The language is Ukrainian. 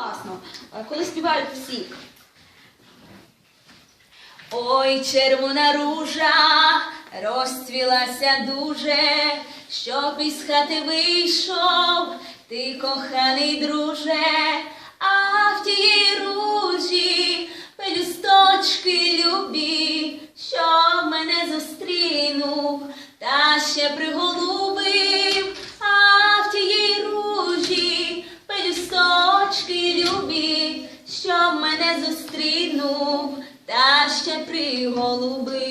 Класно, е, коли співають всі. Ой, червона ружа розцвілася дуже, щоб із хати вийшов ти, коханий друже, а в тій ружі пелюсточки любі, що мене зустрінув, та ще приголубив, що мене зустрінув, та ще приголубив.